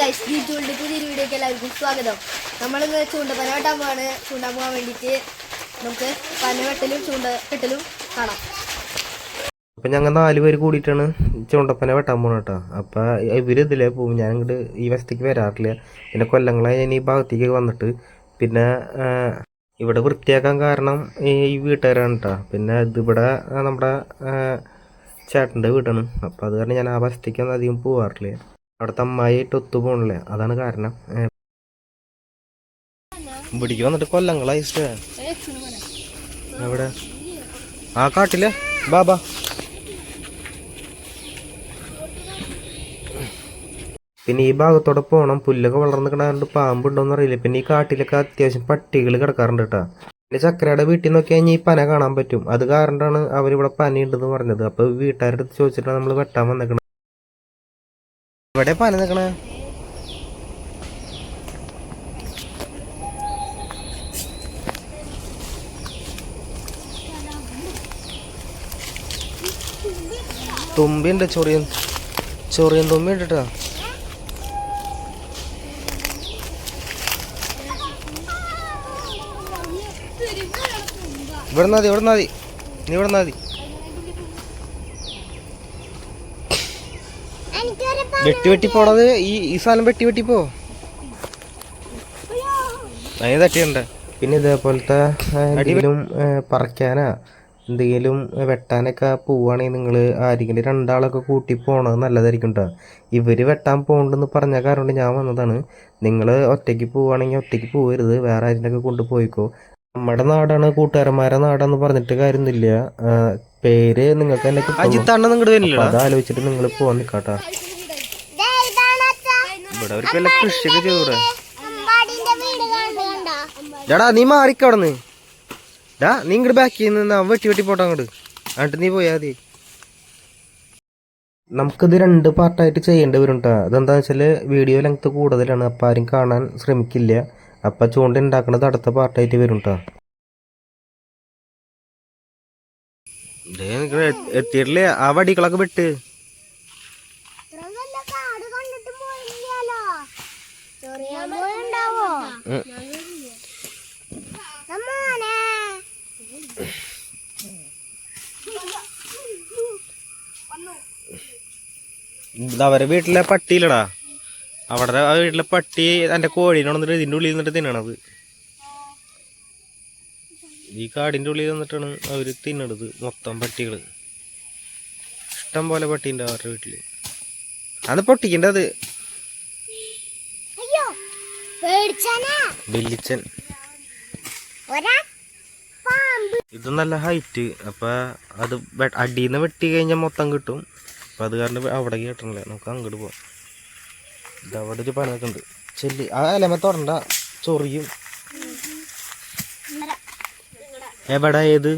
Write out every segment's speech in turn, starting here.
Guys യൂട്യൂബിന്റെ പുതിയൊരു വീഡിയോക്ക് എല്ലാവർക്കും സ്വാഗതം. നമ്മളിന്ന് ചൂണ്ടപ്പന വെട്ടാൻ പോവാണ്. ചൂണ്ടാൻ പോകാൻ വേണ്ടിയിട്ട് നമുക്ക് പന വെട്ടലും ചൂണ്ട വെട്ടലും കാണാം. അപ്പം ഞങ്ങൾ നാല് പേര് കൂടിയിട്ടാണ് ചുണ്ടപ്പന വെട്ടാൻ പോകണം കേട്ടോ. അപ്പം ഇവർ ഇതിലേ പോകും ഞാൻ ഇങ്ങോട്ട് ഈ വശത്തേക്ക് വരാറില്ല. പിന്നെ കൊല്ലങ്ങളായി ഞാൻ ഈ ഭാഗത്തേക്ക് വന്നിട്ട് പിന്നെ ഇവിടെ വൃത്തിയാക്കാൻ കാരണം ഈ വീട്ടുകാരാണ് കേട്ടോ. പിന്നെ ഇതിവിടെ നമ്മുടെ ചേട്ടന്റെ വീടാണ്. അപ്പം അത് കാരണം ഞാൻ ആ വശത്തേക്കൊന്നും അധികം പോവാറില്ല. അവിടുത്തെ അമ്മായിട്ട് ഒത്തു പോകണില്ല അതാണ് കാരണം. ഇവിടേക്ക് വന്നിട്ട് കൊല്ലങ്ങളായി എവിടെ? ആ കാട്ടില്ലേ ബാബാ പിന്നെ ഈ ഭാഗത്തോടെ പോകണം പുല്ലൊക്കെ വളർന്ന് കിടക്കാറുണ്ട് പാമ്പുണ്ടോന്ന് അറിയില്ല. പിന്നെ ഈ കാട്ടിലൊക്കെ അത്യാവശ്യം പട്ടികൾ കിടക്കാറുണ്ട് കേട്ടോ. പിന്നെ ചക്കരയുടെ വീട്ടിൽ നിന്ന് നോക്കിയാൽ ഈ പന കാണാൻ പറ്റും. അത് കാരണമാണ് അവരിവിടെ പനയുണ്ടെന്ന് പറഞ്ഞത്. അപ്പൊ വീട്ടുകാരുടെ അടുത്ത് ചോദിച്ചിട്ടാണ് നമ്മൾ വെട്ടാൻ വന്നേക്കണത്. ഇവിടെ പന നിക്കണ? തുമ്പിണ്ട് ചൊറിയൻ ചൊറിയൻ തുമ്പി ഉണ്ട് കേട്ടോ ഇവിടെ മതി ഇവിടെ മതി. നീ ഇവിടെ മതി. വെട്ടി വെട്ടി പോണത് ഈ ഈ സാധനം വെട്ടി വെട്ടി പോ അതിന് തട്ടിയുണ്ട് പിന്നെ ഇതേപോലത്തെ എന്തെങ്കിലും പറിക്കാനാ എന്തെങ്കിലും വെട്ടാനൊക്കെ പോവുകയാണെങ്കിൽ നിങ്ങൾ ആരെങ്കിലും രണ്ടാളൊക്കെ കൂട്ടി പോകണത് നല്ലതായിരിക്കും കേട്ടോ ഇവർ വെട്ടാൻ പോകണ്ടെന്ന് പറഞ്ഞ കാരണം ഞാൻ വന്നതാണ്. നിങ്ങൾ ഒറ്റയ്ക്ക് പോവുകയാണെങ്കിൽ ഒറ്റയ്ക്ക് പോകരുത് വേറെ ആരെങ്കിലൊക്കെ കൊണ്ടുപോയിക്കോ നമ്മുടെ നാടാണ് കൂട്ടുകാരന്മാരെ നാടാന്ന് പറഞ്ഞിട്ട് കാര്യമൊന്നുമില്ല പേര് നിങ്ങൾക്ക് എന്നെ കിട്ടും അത് ആലോചിച്ചിട്ട് നിങ്ങൾ പോവാൻ നിൽക്കാട്ടാ ഇവിടെ അവർക്ക് വല്ല കൃഷിയൊക്കെ ചെയ്തൂടെ. ഡാടാ നീ മാറിക്കവിടന്ന്. ഡാ നീ ഇങ്ങോട്ട് ബാക്കിൽ നിന്ന് വെട്ടി വെട്ടി പോട്ടെ അങ്ങോട്ട് എന്നിട്ട് നീ പോയാ മതി. നമുക്കിത് രണ്ട് പാർട്ടായിട്ട് ചെയ്യേണ്ടി വരും കേട്ടോ അതെന്താണെന്ന് വെച്ചാൽ വീഡിയോ ലെങ്ത് കൂടുതലാണ്. അപ്പം ആരും കാണാൻ ശ്രമിക്കില്ല. അപ്പം ചൂണ്ട ഉണ്ടാക്കുന്നത് അടുത്ത പാർട്ടായിട്ട് വരും കേട്ടോ എത്തിയിട്ടില്ലേ? ആ വടികളൊക്കെ വിട്ട്. അവരെ വീട്ടിലെ പട്ടിയിലടാ അവിടെ ആ വീട്ടിലെ പട്ടി എന്റെ കോഴീനെ ഇതിന്റെ ഇതിന്റെ ഉള്ളിൽ നിന്നിട്ട് തിന്നണത്. ഈ കാടിന്റെ ഉള്ളിൽ നിന്നിട്ടാണ് അവർ തിന്നണത് മൊത്തം പട്ടികൾ ഇഷ്ടം പോലെ പട്ടിയുണ്ട് അവരുടെ വീട്ടിൽ അത് പൊട്ടിക്കണ്ടത്. ബെല്ലിച്ചൻ ഇത് നല്ല ഹൈറ്റ് അപ്പൊ അത് അടിയിൽ നിന്ന് വെട്ടി കഴിഞ്ഞാൽ മൊത്തം കിട്ടും. അപ്പൊ അത് കാരണം അവിടെ കിട്ടണില്ല. നമുക്ക് അങ്ങോട്ട് പോവാം. ഇത് അവിടെ ഒരു പണിയൊക്കെ ഉണ്ട്. ചെല്ലി ആ ഇലമ തുറണ്ട ചൊറിയും. എവിടെ ഏത്?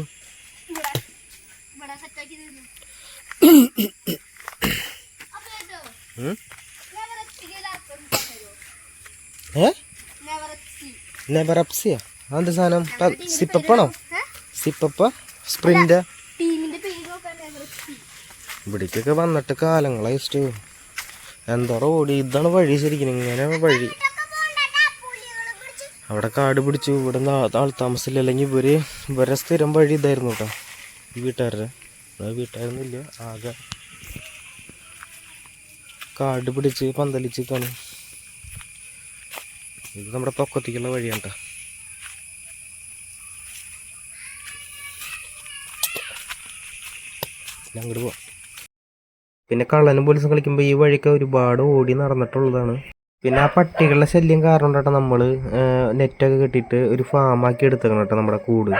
നെവറപ്സിയ? അതെന്ത് സാധനം? സിപ്പപ്പാണോ? സിപ്പപ്പ? സ്പ്രിന്റ്? ഇവിടേക്കൊക്കെ വന്നിട്ട് കാലങ്ങളായി ഇഷ്ടു എന്താ ഓടി ഇതാണ് വഴി ശരിക്കും. ഇങ്ങനെ വഴി. അവിടെ കാട് പിടിച്ചു ഇവിടെ ആൾ താമസില്ല അല്ലെങ്കിൽ ഇവർ ഇവരെ സ്ഥിരം വഴി ഇതായിരുന്നു കേട്ടോ ഈ വീട്ടുകാരുടെ. ഇവിടെ വീട്ടുകാരൊന്നുമില്ല ആകെ കാട് പിടിച്ച് പന്തലിച്ച് ഇത് നമ്മുടെ പൊക്കത്തേക്കുള്ള വഴിയാണ് കേട്ടോ അങ്ങോട്ട് പോവാം. പിന്നെ കള്ളനും പോലീസും കളിക്കുമ്പോൾ ഈ വഴിക്ക് ഒരുപാട് ഓടി നടന്നിട്ടുള്ളതാണ്. പിന്നെ ആ പട്ടികളുടെ ശല്യം കാരണം കേട്ടോ നമ്മൾ നെറ്റൊക്കെ കെട്ടിയിട്ട് ഒരു ഫാമാക്കി എടുത്തേക്കണം കേട്ടോ നമ്മുടെ കൂട്.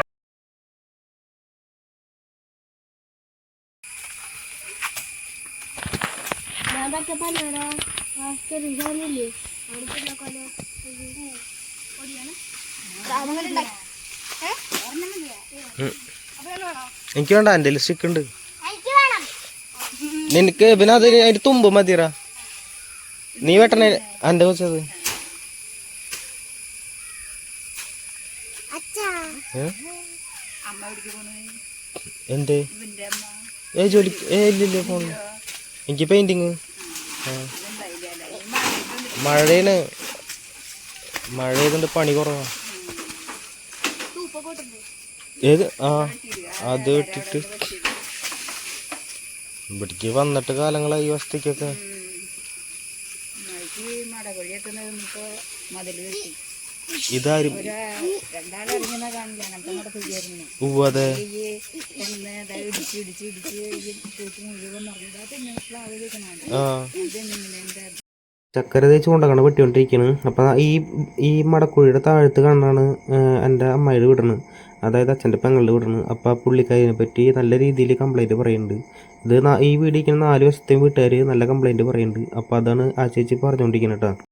എനിക്ക് വേണ്ട എന്റെ ലിസ്റ്റിക്ക് ഉണ്ട്. നിനക്ക് പിന്നെ അത് അതിന് തുമ്പ് മതിയറ നീ വെട്ടണ? എന്റെ കുറിച്ചത്? എന്ത്? ഏ ജോലി ഏ ഇല്ലല്ലോ ഫോൺ. എനിക്ക് പെയിന്റിങ്. മഴയാണ്. മഴ ചെയ്തുകൊണ്ട് പണി കുറവാ. ഏത്? ആ അത് ഇട്ടിട്ട് ഇവിടേക്ക് വന്നിട്ട് കാലങ്ങളായി ഈ വസ്തിക്കൊക്കെ എന്താ ചക്കര തേച്ച് കൊണ്ടാണ് വെട്ടിക്കൊണ്ടിരിക്കണ്. അപ്പം ഈ ഈ മടക്കുഴിയുടെ താഴത്ത് കാണാണ് എന്റെ അമ്മയുടെ വിടണത് അതായത് അച്ഛന്റെ പെങ്ങളുടെ വിടണത് അപ്പോൾ ആ പുള്ളിക്കാരിനെ പറ്റി നല്ല രീതിയിൽ കംപ്ലൈന്റ് പറയുന്നുണ്ട് ഇത് ഈ വീടിക്കുന്ന നാല് വശത്തെയും വീട്ടുകാർ നല്ല കംപ്ലൈന്റ് പറയുന്നുണ്ട് അപ്പോൾ അതാണ് ആ ചേച്ചി പറഞ്ഞുകൊണ്ടിരിക്കുന്നത് കേട്ടോ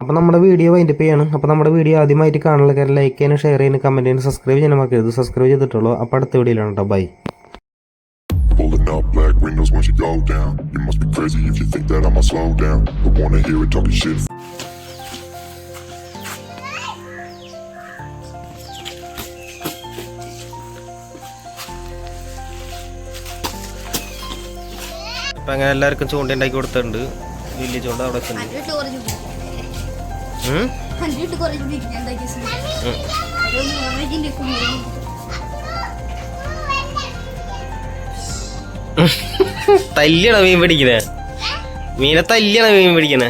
അപ്പോൾ നമ്മുടെ വീഡിയോ വൈൻഡപ്പ് ചെയ്യാണ്. അപ്പോൾ നമ്മുടെ വീഡിയോ ആദ്യമായിട്ട് കാണുന്ന ലൈക്ക് ചെയ്യാനും ഷെയർ ചെയ്യാനും കമന്റ് ചെയ്യാനും സബ്സ്ക്രൈബ് ചെയ്യാനും മറക്കരുത് സബ്സ്ക്രൈബ് ചെയ്തിട്ടുള്ളൂ. അപ്പോൾ അടുത്ത വീഡിയോയിലാണ് കേട്ടോ bye Pulling up black windows once you go down. You must be crazy if you think that I'ma slow down. But wanna hear it talking shit. അപ്പം അങ്ങനെ എല്ലാവർക്കും ചൂണ്ട ഉണ്ടാക്കി കൊടുത്തിട്ടുണ്ട്. വലിയ ചൂണ്ട അവിടെ തല്ലിയാണോ മീൻ പിടിക്കുന്നേ? മീനെ തല്ലിയാണോ മീൻ പിടിക്കണേ